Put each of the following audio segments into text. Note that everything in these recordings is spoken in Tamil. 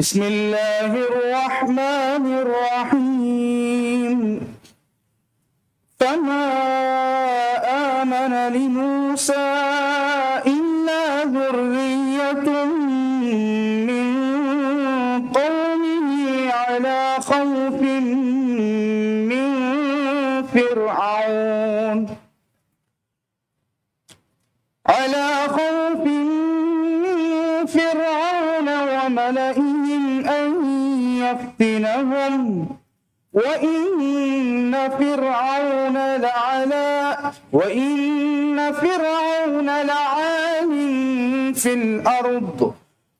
بسم الله الرحمن الرحيم. فما آمن لموسى إلا ذرية من قومه على خوف من فرعون. على خوف من فرعون وملئهم أن يفتنهم وإن فرعون لعلى وإن فرعون لعال في الأرض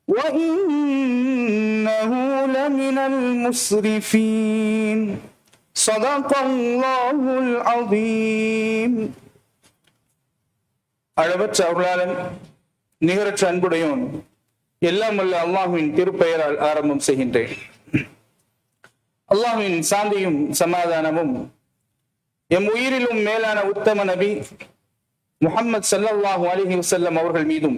وإنه لمن المسرفين صدق الله العظيم அளவற்ற அருளாளன் நிகரற்ற அன்புடையோன் எல்லாம் வல்ல அல்லாஹுவின் திருப்பெயரால் ஆரம்பம் செய்கின்றேன் அல்லாஹுவின் சாந்தியும் சமாதானமும். எம் உயிரிலும் மேலான உத்தம நபி முஹம்மது சல்லாஹூ அலிஹி வசல்லம் அவர்கள் மீதும்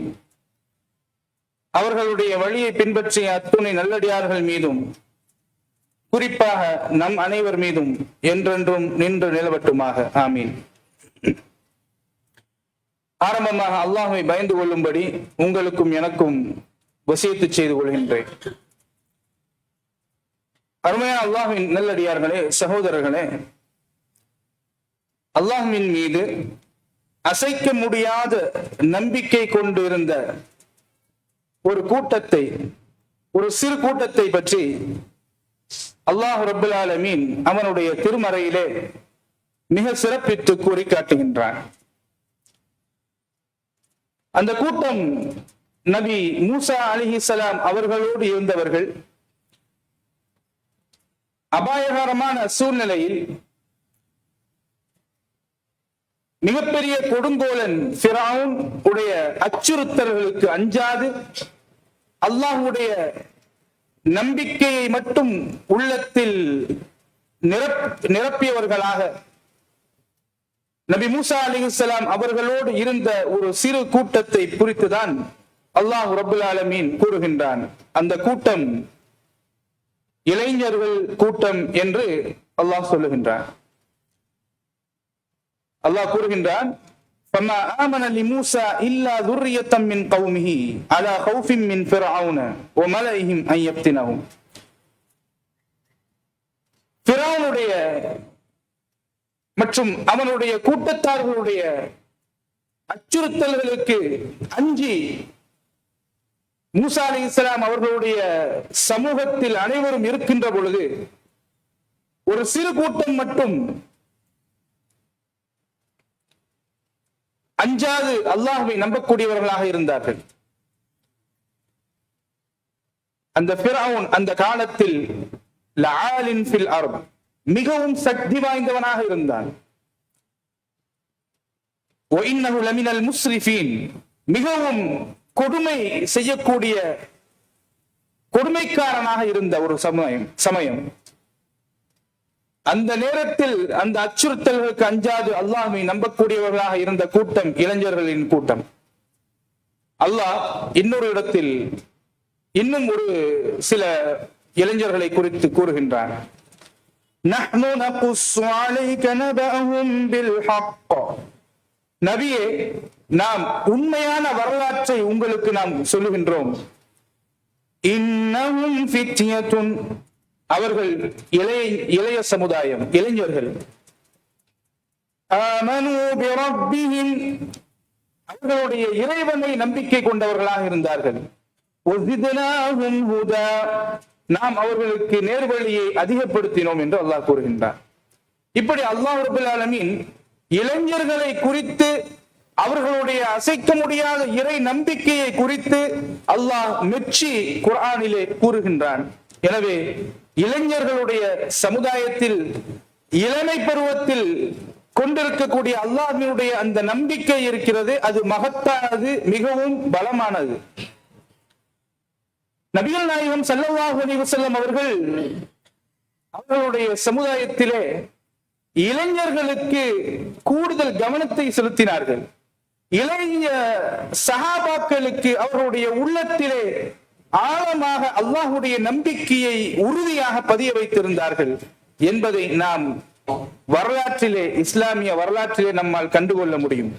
அவர்களுடைய வழியை பின்பற்றிய அத்துணை நல்லடியார்கள் மீதும் குறிப்பாக நம் அனைவர் மீதும் என்றென்றும் நின்று நிலவட்டுமாக. ஆமீன். ஆரம்பமாக அல்லாஹை பயந்து கொள்ளும்படி உங்களுக்கும் எனக்கும் வசியத்து செய்து கொள்கின்றேன். அருமையான அல்லாஹின் நல்லடியார்களே சகோதரர்களே அல்லாஹ்வின் மீது அசைக்க முடியாத நம்பிக்கை கொண்டிருந்த ஒரு கூட்டத்தை ஒரு சிறு கூட்டத்தை பற்றி அல்லாஹ் ரபுல் ஆலமீன் அவனுடைய திருமறையிலே மிக சிறப்பித்து கூறி காட்டுகின்றான். அந்த கூட்டம் நபி மூசா அலிஹிசலாம் அவர்களோடு இருந்தவர்கள் அபாயகரமான சூழ்நிலையில் மிகப்பெரிய கொடுங்கோலன் ஃபிரவுன் உடைய அச்சுறுத்தல்களுக்கு அஞ்சாது அல்லாஹுடைய நம்பிக்கையை மட்டும் உள்ளத்தில் நிரப் நிரப்பியவர்களாக நபி மூசா அலிகுசலாம் அவர்களோடு இருந்த ஒரு சிறு கூட்டத்தை குறித்துதான் அல்லாஹ் ரபுல் ஆலமீன் கூறுகின்றான். அந்த கூட்டம் இளைஞர்கள் கூட்டம் என்று அல்லாஹ் சொல்லுகின்றான் அல்லாஹ் கூறுகின்றான் فما آمن لموسى إلا ذرية من قومه على خوف من فرعون وملئهم أن يفتنهم பிறவுடைய மற்றும் அவனுடைய கூட்டத்தார்களுடைய அச்சுறுத்தல்களுக்கு அஞ்சி மூசா அலி இஸ்லாம் அவர்களுடைய சமூகத்தில் அனைவரும் இருக்கின்ற பொழுது ஒரு சிறு கூட்டம் மட்டும் அஞ்சாவது அல்லாஹுவை நம்பக்கூடியவர்களாக இருந்தார்கள். அந்த பிராவுன் அந்த காலத்தில் மிகவும் சக்தி வாய்ந்தவனாக இருந்தான். மிகவும் கொடுமை செய்யக்கூடிய கொடுமைக்காரனாக இருந்த ஒரு சமயம் சமயம். அந்த நேரத்தில் அந்த அச்சுறுத்தல்களுக்கு அஞ்சாது அல்லாஹை நம்பக்கூடியவர்களாக இருந்த கூட்டம் இளைஞர்களின் கூட்டம். அல்லாஹ் இன்னொரு இடத்தில் இன்னும் ஒரு சில இளைஞர்களை குறித்து கூறுகின்றான். நபியே நாம் உண்மையான வரலாற்றை உங்களுக்கு நாம் சொல்லுகின்றோம். இன்னமும் ஃபித்யத்துன். அவர்கள் இளைய இளைய சமுதாயம் இளைஞர்கள். அவர்களுடைய இறைவனை நம்பிக்கை கொண்டவர்களாக இருந்தார்கள். நாம் அவர்களுக்கு நேர்வழியை அதிகப்படுத்தினோம் என்று அல்லாஹ் கூறுகின்றார் இப்படி அல்லாஹ் அலமின் இளைஞர்களை குறித்து அவர்களுடைய அசைக்க முடியாத இறை நம்பிக்கையை குறித்து அல்லாஹ் மெச்சி குர்ஆனிலே கூறுகின்றான். எனவே இளைஞர்களுடைய சமுதாயத்தில் இளமை பருவத்தில் கொண்டிருக்கக்கூடிய அல்லாஹினுடைய அந்த நம்பிக்கை இருக்கிறது அது மகத்தானது மிகவும் பலமானது. நபிகள் நாயகம் செல்லவாக அலைஹி அவர்கள் அவர்களுடைய சமுதாயத்திலே இளைஞர்களுக்கு கூடுதல் கவனத்தை செலுத்தினார்கள். இளைய சகாபாக்களுக்கு அவருடைய உள்ளத்திலே ஆழமாக அல்லாஹுடைய நம்பிக்கையை உறுதியாக பதிய வைத்திருந்தார்கள் என்பதை நாம் வரலாற்றிலே இஸ்லாமிய வரலாற்றிலே நம்மால் கண்டுகொள்ள முடியும்.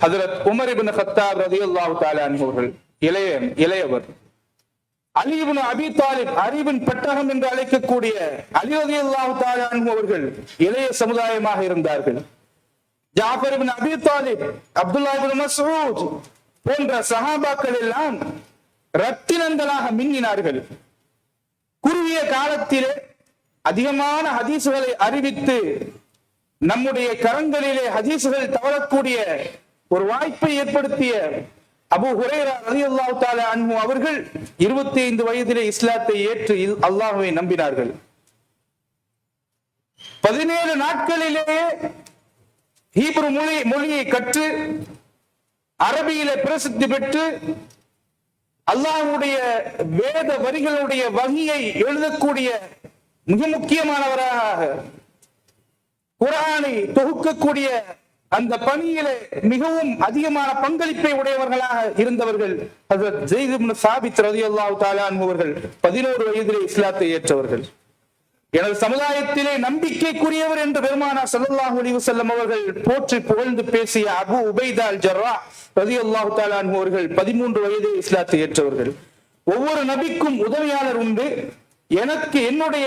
ஹதரத் உமர் இபின் கத்தாப் ரதி அல்லாஹு அன்ஹு அவர்கள் இளைய இளையவர். அலிபின் அபி தாலிப் அறிவின் பெட்டகம் என்று அழைக்கக்கூடிய அலி ரதி அல்லாஹு அவர்கள் இளைய சமுதாயமாக இருந்தார்கள். ஜாஃபர் பின் அபி தாலிப் அப்துல்லா பின் மசூத் போன்ற சஹாபாக்கள் எல்லாம் ரத்தினங்களாக மின்னினார்கள். குறுகிய காலத்திலே அதிகமான ஹதீசுகளை அறிவித்து நம்முடைய கரங்களிலே ஹதீசுகள் தவறக்கூடிய ஒரு வாய்ப்பை ஏற்படுத்திய அபு ஹுரேரா அலி அல்லாஹ் தாலா அன்பு அவர்கள் 25 வயதிலே இஸ்லாத்தை ஏற்று இல்- நம்பினார்கள். பதினேழு நாட்களிலேயே ஹீப்ரு மொழி மொழியை கற்று அரபியில பிரசித்தி பெற்று அல்லாஹ்வுடைய வேத வரிகளுடைய வகையை எழுதக்கூடிய மிக முக்கியமானவராக குரானை தொகுக்கக்கூடிய அந்த பணியிலே மிகவும் அதிகமான பங்களிப்பை உடையவர்களாக இருந்தவர்கள் சாபித் ரதி அல்லாஹு அன்ஹு அவர்கள் 11 வயதிலே இஸ்லாத்தை ஏற்றவர்கள். எனது சமுதாயத்திலே நம்பிக்கைக்குரியவர் என்று பெருமானா சல்லாஹ் அலிவு செல்லம் அவர்கள் போற்றி புகழ்ந்து பேசிய அபு உபைதா அல் ஜர்ரா ரதி அல்லாஹு தாலான் அவர்கள் 13 வயதில் இஸ்லாத்தை ஏற்றவர்கள். ஒவ்வொரு நபிக்கும் உதவியாளர் உண்டு. எனக்கு என்னுடைய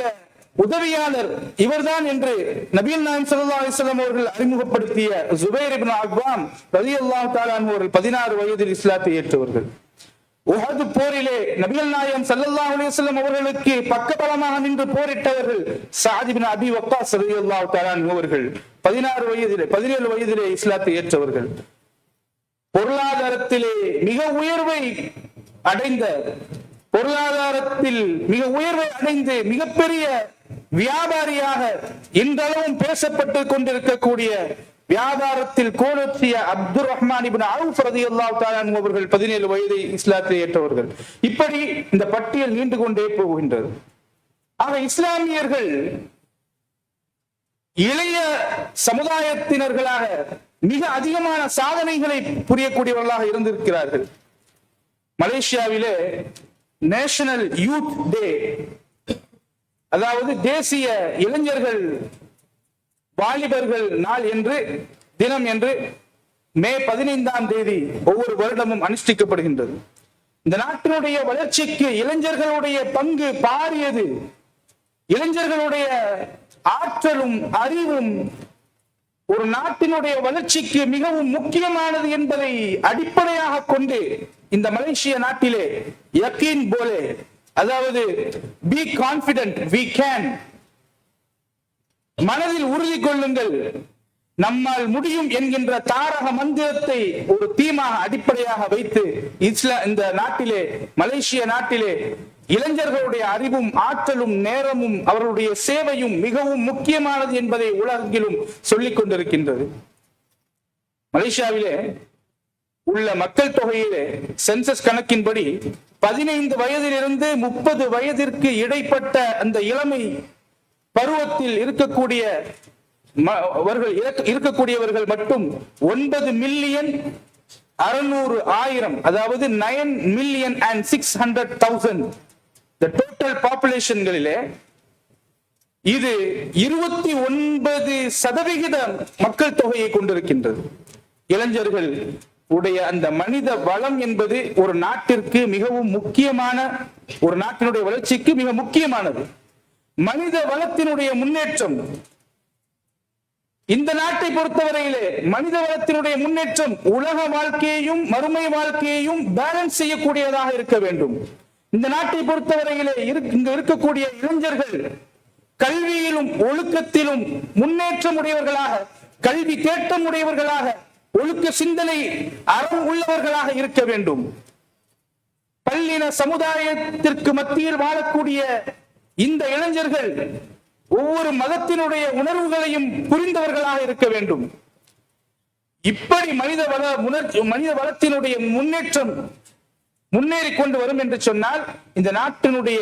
உதவியாளர் இவர்தான் என்று நபீல் நாயம் சல்லா அலிஸ்லாம் அவர்கள் அறிமுகப்படுத்திய ஜுபைர் இபின் அக்வாம் ரதி அல்லாஹு தாலான் அவர்கள் 16 வயதில் இஸ்லாத்தை ஏற்றவர்கள். உஹது போரிலே நபிகள் நாயம் சல்லல்லா அலிசல்லம் அவர்களுக்கு பக்கபலமாக நின்று போரிட்டவர்கள் சஅத் அபி வக்காஸ் ரலியல்லாஹு தஆலா அவர்கள். 16 வயதிலே 17 வயதிலே இஸ்லாத்தை ஏற்றவர்கள். பொருளாதாரத்திலே மிக உயர்வை அடைந்த பொருளாதாரத்தில் மிக உயர்வை அடைந்து மிகப்பெரிய வியாபாரியாக இன்றளவும் பேசப்பட்டு கொண்டிருக்கக்கூடிய வியாபாரத்தில் கோலோச்சிய அப்துல் ரஹ்மான் இபின் அவுஃப் அவர்கள் 17 வயதை இஸ்லாத்தை ஏற்றவர்கள். இப்படி இந்த பட்டியல் நீண்டு கொண்டே போகின்றது. ஆக இஸ்லாமியர்கள் இளைய சமுதாயத்தினர்களாக மிக அதிகமான சாதனைகளை புரியக்கூடியவர்களாக இருந்திருக்கிறார்கள். மலேசியாவிலே நேஷனல் யூத் டே அதாவது தேசிய இளைஞர்கள் வாலிபர்கள் நாள் என்று தினம் என்று மே பதினைந்தாம் தேதி ஒவ்வொரு வருடமும் அனுஷ்டிக்கப்படுகின்றது. இந்த நாட்டினுடைய வளர்ச்சிக்கு இளைஞர்களுடைய பங்கு பாரியது. இளைஞர்களுடைய ஆற்றலும் அறிவும் ஒரு நாட்டினுடைய வளர்ச்சிக்கு மிகவும் முக்கியமானது என்பதை அடிப்படையாக கொண்டு இந்த மலேசிய நாட்டிலே யக்கீன் போலே அதாவது பி கான்பிடன்ட் வி கேன் மனதில் உறுதி கொள்ளுங்கள். நம்மால் முடியும் என்கின்ற தாரக மந்திரத்தை ஒரு தீமாக அடிப்படையாக வைத்து இஸ்லா இந்த நாட்டிலே மலேசிய நாட்டிலே இளைஞர்களுடைய அறிவும் ஆற்றலும் நேரமும் அவர்களுடைய சேவையும் மிகவும் முக்கியமானது என்பதை உலகிலும் சொல்லிக் கொண்டிருக்கின்றது. மலேசியாவிலே உள்ள மக்கள் தொகையிலே சென்சஸ் கணக்கின்படி பதினைந்து வயதிலிருந்து முப்பது வயதிற்கு இடைப்பட்ட அந்த இளமை பருவத்தில் இருக்கக்கூடிய இருக்கக்கூடியவர்கள் மட்டும் ஒன்பது மில்லியன் அறுநூறு ஆயிரம் அதாவது nine million and six hundred thousand total பாப்புலேஷன்களிலே இது இருபத்தி ஒன்பது சதவிகித மக்கள் தொகையை கொண்டிருக்கின்றது. இளைஞர்கள் உடைய அந்த மனித வளம் என்பது ஒரு நாட்டிற்கு மிகவும் முக்கியமான ஒரு நாட்டினுடைய வளர்ச்சிக்கு மிக முக்கியமானது. மனித வளத்தினுடைய முன்னேற்றம். இந்த நாட்டை பொறுத்தவரையிலே மனித வளத்தினுடைய முன்னேற்றம் உலக வாழ்க்கையையும் மறுமை வாழ்க்கையையும் பேலன்ஸ் செய்யக்கூடியதாக இருக்க வேண்டும். இந்த நாட்டை பொறுத்தவரையிலே இங்கு இருக்கக்கூடிய இளைஞர்கள் கல்வியிலும் ஒழுக்கத்திலும் முன்னேற்றம் உடையவர்களாக கல்வி தேட்டம் உடையவர்களாக ஒழுக்க சிந்தனை அறம் உள்ளவர்களாக இருக்க வேண்டும். பல்லின சமுதாயத்திற்கு மத்தியில் வாழக்கூடிய இந்த இளைஞர்கள் ஒவ்வொரு மதத்தினுடைய உணர்வுகளையும் புரிந்தவர்களாக இருக்க வேண்டும். இப்படி மனித வள உணர்ச்சி மனித வளத்தினுடைய முன்னேற்றம் முன்னேறி கொண்டு வரும் என்று சொன்னால் இந்த நாட்டினுடைய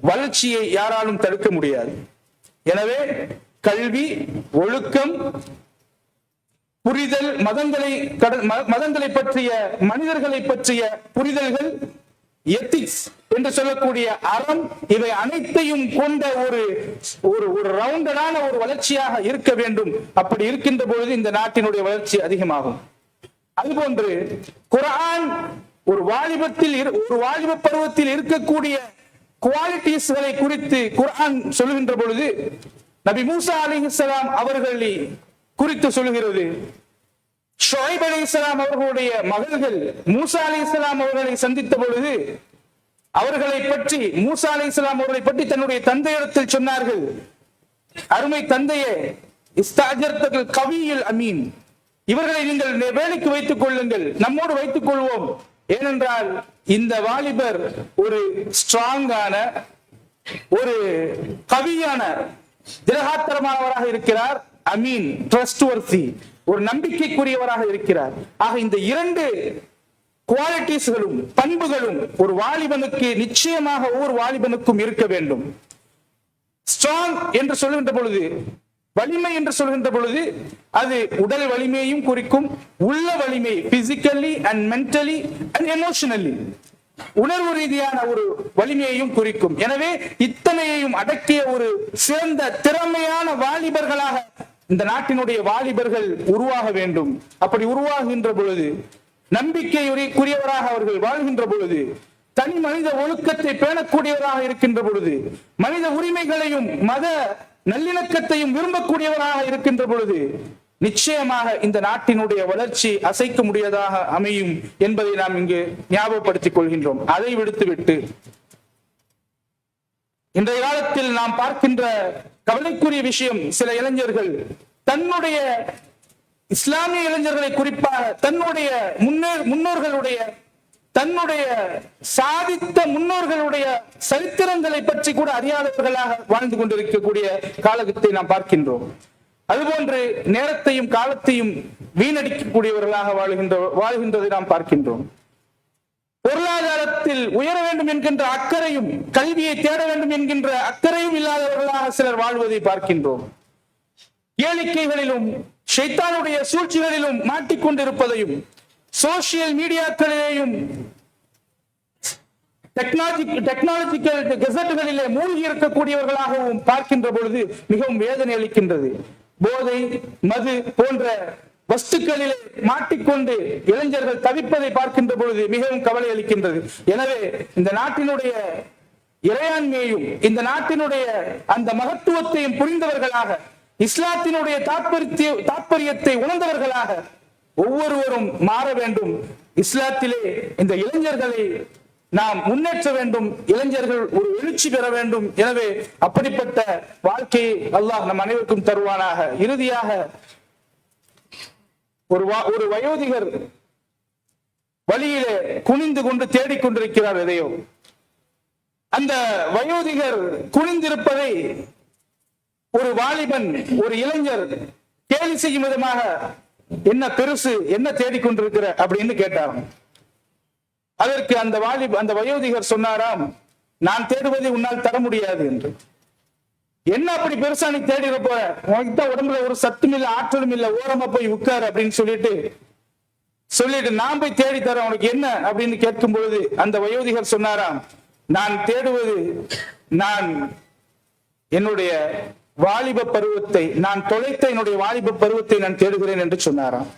வளர்ச்சியை யாராலும் தடுக்க முடியாது. எனவே கல்வி ஒழுக்கம் புரிதல் மதங்களை ம- மதங்களை பற்றிய மனிதர்களை பற்றிய புரிதல்கள் எத்திக்ஸ் என்று சொல்லக்கூடிய அறம் இவை அனைத்தையும் கொண்ட ஒரு ஒரு ஒரு ரவுண்டடான ஒரு வளர்ச்சியாக இருக்க வேண்டும். அப்படி இருக்கின்ற பொழுது இந்த நாட்டினுடைய வளர்ச்சி அதிகமாகும். அதுபோன்று குர்ஆன் ஒரு வாலிபத்தில் இரு- ஒரு வாலிப பருவத்தில் இருக்கக்கூடிய குவாலிட்டிஸ்களை குறித்து குர்ஆன் சொல்லுகின்ற பொழுது நபி மூசா அலிஹலாம் அவர்களை குறித்து சொல்லுகிறது. ஷோஹிப் அலி இஸ்லாம் அவர்களுடைய மகள்கள் மூசா அலி இஸ்லாம் அவர்களை சந்தித்த பொழுது அவர்களை பற்றி மூசா அலி இஸ்லாம் அவர்களை பற்றி தன்னுடைய தந்தையிடத்தில் சொன்னார்கள். அருமை தந்தையே இஸ்தாஜர்த்தர்கள் கவியில் அமீன். இவர்களை நீங்கள் வேலைக்கு வைத்துக் கொள்ளுங்கள் நம்மோடு வைத்துக் கொள்வோம். ஏனென்றால் இந்த வாலிபர் ஒரு ஸ்ட்ராங்கான ஒரு கவியான திரகாத்திரமானவராக இருக்கிறார். அமீன் ட்ரஸ்ட் ஒரு நம்பிக்கைக்குரியவராக இருக்கிறார். ஆக இந்த இரண்டு குவாலிட்டிஸ்களும் பண்புகளும் ஒரு வாலிபனுக்கு நிச்சயமாக ஒவ்வொரு வாலிபனுக்கும் இருக்க வேண்டும். ஸ்ட்ராங் என்று சொல்கின்ற பொழுது வலிமை என்று சொல்கின்ற பொழுது அது உடல் வலிமையையும் குறிக்கும் உள்ள வலிமை physically and mentally and emotionally உணர்வு ரீதியான ஒரு வலிமையையும் குறிக்கும். எனவே இத்தனையையும் அடக்கிய ஒரு சிறந்த திறமையான வாலிபர்களாக இந்த நாட்டினுடைய வாலிபர்கள் உருவாக வேண்டும். அப்படி உருவாகின்ற பொழுது நம்பிக்கையுரியவராக அவர்கள் வாழ்கின்ற பொழுது தனி மனித ஒழுக்கத்தை பேணக்கூடியவராக இருக்கின்ற பொழுது மனித உரிமைகளையும் மத நல்லிணக்கத்தையும் விரும்பக்கூடியவராக இருக்கின்ற பொழுது நிச்சயமாக இந்த நாட்டினுடைய வளர்ச்சி அசைக்க முடியதாக அமையும் என்பதை நாம் இங்கு ஞாபகப்படுத்திக் கொள்கின்றோம். அதை விடுத்துவிட்டு இன்றைய காலத்தில் நாம் பார்க்கின்ற கவலைக்குரிய விஷயம் சில இளைஞர்கள் தன்னுடைய இஸ்லாமிய இளைஞர்களை குறிப்பாக தன்னுடைய முன்னே முன்னோர்களுடைய தன்னுடைய சாதித்த முன்னோர்களுடைய சரித்திரங்களை பற்றி கூட அறியாதவர்களாக வாழ்ந்து கொண்டிருக்கக்கூடிய காலகத்தை நாம் பார்க்கின்றோம். அதுபோன்று நேரத்தையும் காலத்தையும் வீணடிக்கக்கூடியவர்களாக வாழ்கின்ற வாழ்கின்றதை நாம் பார்க்கின்றோம். பொருளாதாரத்தில் உயர வேண்டும் என்கின்ற அக்கறையும் கல்வியை தேட வேண்டும் என்கின்ற அக்கறையும் இல்லாதவர்களாக சிலர் வாழ்வதை பார்க்கின்றோம். ஏழிக்கைகளிலும் ஷைத்தானுடைய சூழ்ச்சிகளிலும் மாட்டிக்கொண்டிருப்பதையும் சோசியல் மீடியாக்களிலேயும் டெக்னாலஜி டெக்னாலஜிக்கல் கெசட்டுகளிலே மூழ்கி இருக்கக்கூடியவர்களாகவும் பார்க்கின்ற பொழுது மிகவும் வேதனை அளிக்கின்றது. போதை மது போன்ற வஸ்துக்களிலே மாட்டிக்கொண்டு இளைஞர்கள் தவிப்பதை பார்க்கின்ற பொழுது மிகவும் கவலை அளிக்கின்றது. எனவே இந்த நாட்டினுடைய இறையாண்மையையும் இந்த நாட்டினுடைய அந்த மகத்துவத்தையும் புரிந்தவர்களாக இஸ்லாத்தினுடைய தாற்பரிய தாற்பயத்தை உணர்ந்தவர்களாக ஒவ்வொருவரும் மாற வேண்டும். இஸ்லாத்திலே இந்த இளைஞர்களை நாம் முன்னேற்ற வேண்டும். இளைஞர்கள் ஒரு எழுச்சி பெற வேண்டும். எனவே அப்படிப்பட்ட வாழ்க்கையை அல்லாஹ் நம் அனைவருக்கும் தருவானாக. இறுதியாக ஒரு வா- ஒரு வயோதிகர் வழியிலே குனிந்து கொண்டு தேடிக்கொண்டிருக்கிறார் எதையோ. அந்த வயோதிகர் குனிந்திருப்பதை ஒரு வாலிபன் ஒரு இளைஞர் கேலி செய்யும் விதமாக என்ன பெருசு என்ன தேடிக்கொண்டிருக்கிற அப்படின்னு கேட்டாராம். அதற்கு அந்த வாலிப அந்த வயோதிகர் சொன்னாராம் நான் தேடுவதை உன்னால் தர முடியாது என்று. என்ன அப்படி பெருசா நீ தேடி போற? உனக்கு தான் உடம்புல ஒரு சத்தும் இல்ல ஆற்றலும் இல்ல ஓரமா போய் உட்காரு அப்படின்னு சொல்லிட்டு சொல்லிட்டு நான் போய் தேடி தரேன் உனக்கு என்ன அப்படின்னு கேட்கும் பொழுது அந்த வயோதிகர் சொன்னாராம் நான் தேடுவது நான் என்னுடைய வாலிப பருவத்தை நான் தொலைத்த என்னுடைய வாலிப பருவத்தை நான் தேடுகிறேன் என்று சொன்னாராம்.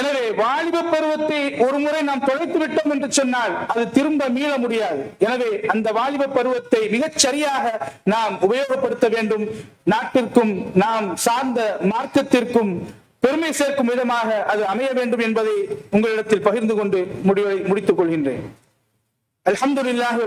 எனவே வாலிப பருவத்தை ஒரு முறை நாம் தொலைத்து விட்டோம் என்று சொன்னால் அது திரும்ப மீள முடியாது. எனவே அந்த வாலிப பருவத்தை மிகச் சரியாக நாம் உபயோகப்படுத்த வேண்டும். நாட்டிற்கும் நாம் சார்ந்த மார்க்கத்திற்கும் பெருமை சேர்க்கும் விதமாக அது அமைய வேண்டும் என்பதை உங்களிடத்தில் பகிர்ந்து கொண்டு முடிவை முடித்துக் கொள்கின்றேன். அல்ஹம்துலில்லாஹி